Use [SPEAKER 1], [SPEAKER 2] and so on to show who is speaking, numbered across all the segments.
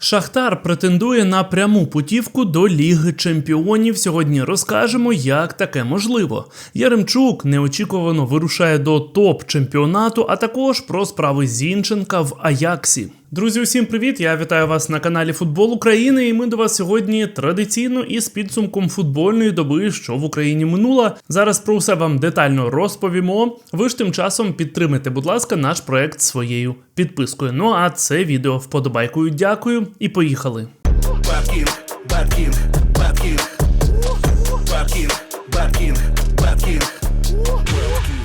[SPEAKER 1] Шахтар претендує на пряму путівку до Ліги Чемпіонів. Сьогодні розкажемо, як таке можливо. Яремчук неочікувано вирушає до топ-чемпіонату, а також про справи Зінченка в Аяксі. Друзі, усім привіт! Я вітаю вас на каналі Футбол України. І ми до вас сьогодні традиційно із підсумком футбольної доби, що в Україні минула. Зараз про все вам детально розповімо. Ви ж тим часом підтримайте, будь ласка, наш проект своєю підпискою. Ну а це відео вподобайкою. Дякую і поїхали.
[SPEAKER 2] Бабкінг, Бабкінг, Бабкінг, Бабкінг, Бабкінг, Бабкінг.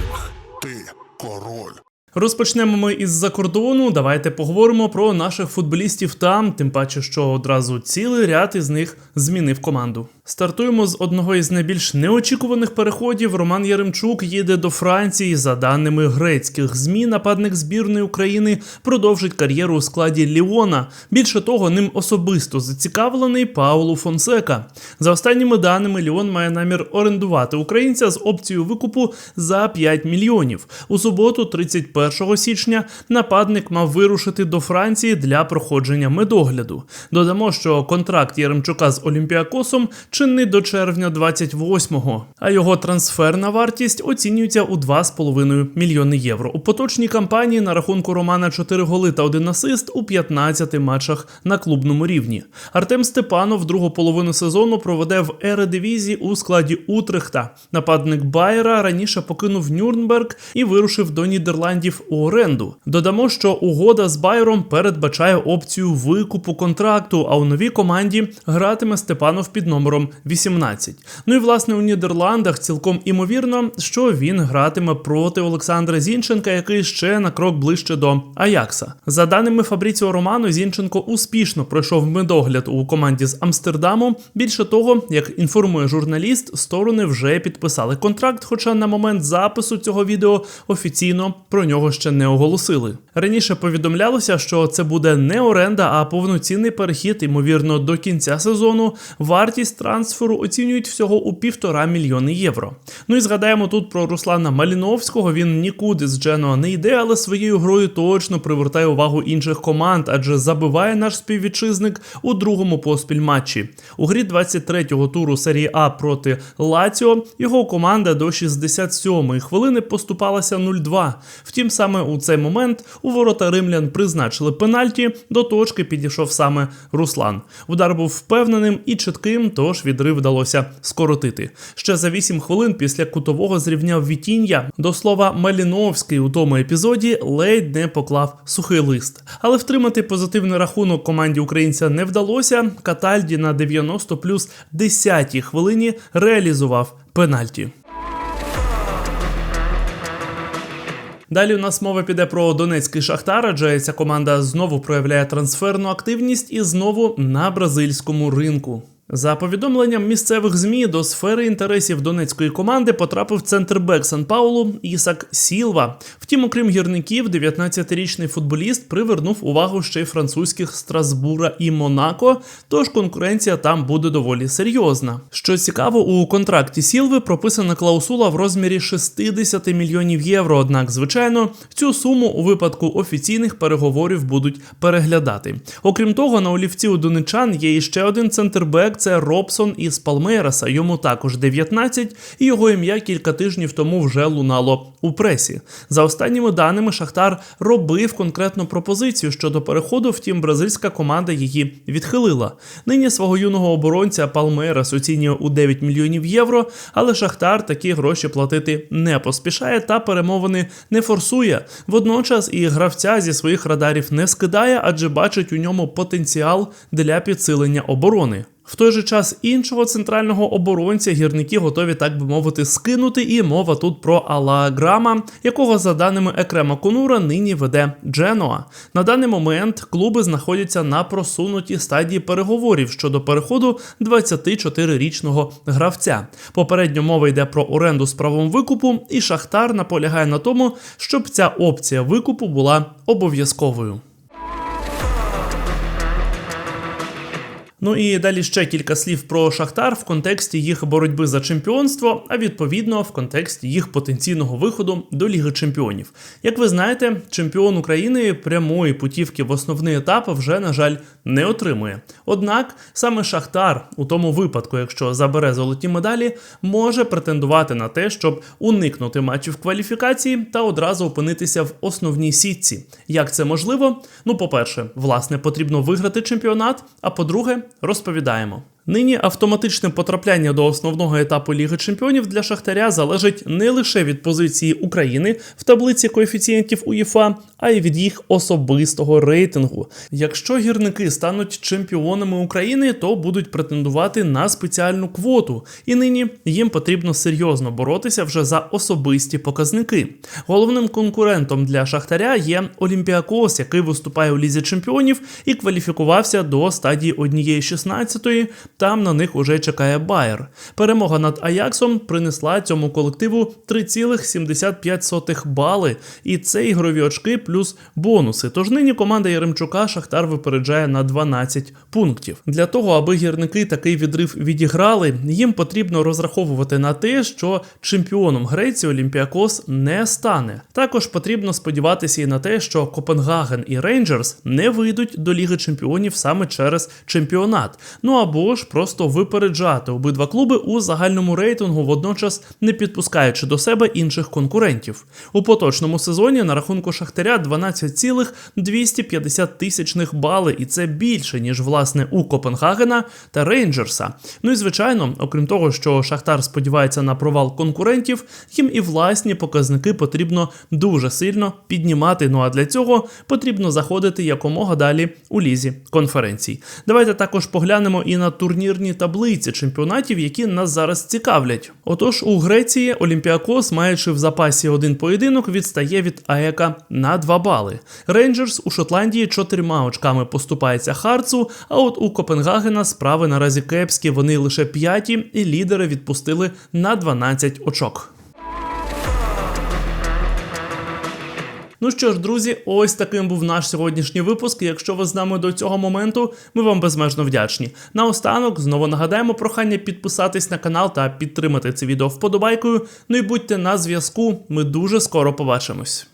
[SPEAKER 1] Розпочнемо ми із-за кордону. Давайте поговоримо про наших футболістів там, тим паче, що одразу цілий ряд із них змінив команду. Стартуємо з одного із найбільш неочікуваних переходів. Роман Яремчук їде до Франції. За даними грецьких змі, нападник збірної України продовжить кар'єру у складі Ліона. Більше того, ним особисто зацікавлений Паулу Фонсека. За останніми даними, Ліон має намір орендувати українця з опцією викупу за 5 мільйонів. У суботу, 31 січня, нападник мав вирушити до Франції для проходження медогляду. Додамо, що контракт Яремчука з Олімпіакосом чинний до червня 28-го, а його трансферна вартість оцінюється у 2,5 мільйони євро. У поточній кампанії на рахунку Романа 4 голи та 1 асист у 15 матчах на клубному рівні. Артем Степанов другу половину сезону проведе в Ередивізі у складі Утрехта. Нападник Байера раніше покинув Нюрнберг і вирушив до Нідерландів у оренду. Додамо, що угода з Байером передбачає опцію викупу контракту, а у новій команді гратиме Степанов під номером 18. Ну і власне у Нідерландах цілком імовірно, що він гратиме проти Олександра Зінченка, який ще на крок ближче до Аякса. За даними Фабріціо Романо, Зінченко успішно пройшов медогляд у команді з Амстердаму. Більше того, як інформує журналіст, сторони вже підписали контракт, хоча на момент запису цього відео офіційно про нього ще не оголосили. Раніше повідомлялося, що це буде не оренда, а повноцінний перехід, ймовірно, до кінця сезону. Вартість трансферу оцінюють всього у півтора мільйони євро. Ну і згадаємо тут про Руслана Маліновського. Він нікуди з Дженоа не йде, але своєю грою точно привертає увагу інших команд, адже забиває наш співвітчизник у другому поспіль матчі. У грі 23-го туру серії А проти Лаціо його команда до 67-ї хвилини поступалася 0-2. Втім, саме у цей момент у ворота римлян призначили пенальті. До точки підійшов саме Руслан. Удар був впевненим і чітким, тож відрив вдалося скоротити. Ще за 8 хвилин після кутового зрівняв Вітіння. До слова, Маліновський у тому епізоді ледь не поклав сухий лист. Але втримати позитивний рахунок команді українця не вдалося. Катальді на 90 плюс 10 хвилині реалізував пенальті. Далі у нас мова піде про Донецький Шахтар, адже ця команда знову проявляє трансферну активність і знову на бразильському ринку. За повідомленням місцевих змі до сфери інтересів донецької команди потрапив центрбек Сан Паулу Ісак Сілва. Втім, окрім гірників, 19-річний футболіст привернув увагу ще й французьких Страсбура і Монако. Тож конкуренція там буде доволі серйозна. Що цікаво, у контракті Сілви прописана клаусула в розмірі 60 мільйонів євро. Однак, звичайно, цю суму у випадку офіційних переговорів будуть переглядати. Окрім того, на олівці у донечан є іще один центрбек це Робсон із Палмейраса. Йому також 19, і його ім'я кілька тижнів тому вже лунало у пресі. За останніми даними, Шахтар робив конкретну пропозицію щодо переходу, втім, бразильська команда її відхилила. Нині свого юного оборонця Палмейрас оцінює у 9 мільйонів євро, але Шахтар такі гроші платити не поспішає та перемовини не форсує. Водночас і гравця зі своїх радарів не скидає, адже бачить у ньому потенціал для підсилення оборони. В той же час іншого центрального оборонця гірники готові, так би мовити, скинути, і мова тут про Алла Грама, якого, за даними Екрема Конура, нині веде Дженоа. На даний момент клуби знаходяться на просунутій стадії переговорів щодо переходу 24-річного гравця. Попередньо мова йде про оренду з правом викупу, і Шахтар наполягає на тому, щоб ця опція викупу була обов'язковою. Ну і далі ще кілька слів про Шахтар в контексті їх боротьби за чемпіонство, а відповідно в контексті їх потенційного виходу до Ліги Чемпіонів. Як ви знаєте, чемпіон України прямої путівки в основний етап вже, на жаль, не отримує. Однак саме Шахтар, у тому випадку, якщо забере золоті медалі, може претендувати на те, щоб уникнути матчів кваліфікації та одразу опинитися в основній сітці. Як це можливо? Ну, по-перше, власне, потрібно виграти чемпіонат. А по-друге, розповідаємо. Нині автоматичне потрапляння до основного етапу Ліги Чемпіонів для Шахтаря залежить не лише від позиції України в таблиці коефіцієнтів УЄФА, а й від їх особистого рейтингу. Якщо гірники стануть чемпіонами України, то будуть претендувати на спеціальну квоту, і нині їм потрібно серйозно боротися вже за особисті показники. Головним конкурентом для Шахтаря є Олімпіакос, який виступає у лізі чемпіонів і кваліфікувався до стадії однієї 16-ї. Там на них уже чекає Байер. Перемога над Аяксом принесла цьому колективу 3,75 бали, і це ігрові очки плюс бонуси. Тож нині команда Яремчука Шахтар випереджає на 12 пунктів. Для того, аби гірники такий відрив відіграли, їм потрібно розраховувати на те, що чемпіоном Греції Олімпіакос не стане. Також потрібно сподіватися і на те, що Копенгаген і Рейнджерс не вийдуть до Ліги Чемпіонів саме через чемпіонат. Ну або ж просто випереджати обидва клуби у загальному рейтингу, водночас не підпускаючи до себе інших конкурентів. У поточному сезоні на рахунку Шахтаря 12,250 тисячних бали, і це більше ніж власне у Копенгагена та Рейнджерса. Ну і звичайно, окрім того, що Шахтар сподівається на провал конкурентів, їм і власні показники потрібно дуже сильно піднімати. Ну а для цього потрібно заходити якомога далі у лізі конференцій. Давайте також поглянемо і на турнірні таблиці чемпіонатів, які нас зараз цікавлять. Отож, у Греції Олімпіакос, маючи в запасі один поєдинок, відстає від АЕКа на 2 бали. Рейнджерс у Шотландії чотирма очками поступається Харцу. А от у Копенгагена справи наразі кепські. Вони лише п'яті, і лідери відпустили на 12 очок. Ну що ж, друзі, ось таким був наш сьогоднішній випуск. Якщо ви з нами до цього моменту, ми вам безмежно вдячні. Наостанок знову нагадаємо прохання підписатись на канал та підтримати це відео вподобайкою. Ну і будьте на зв'язку. Ми дуже скоро побачимось.